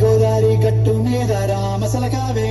గోదావరి గట్టు మీద రామసలకావే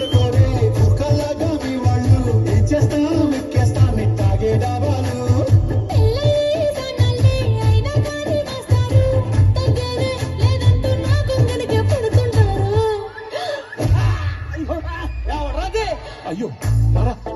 哎呦，来了。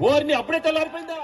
ఓరిని అప్పుడే తెల్లారిపోయిందా?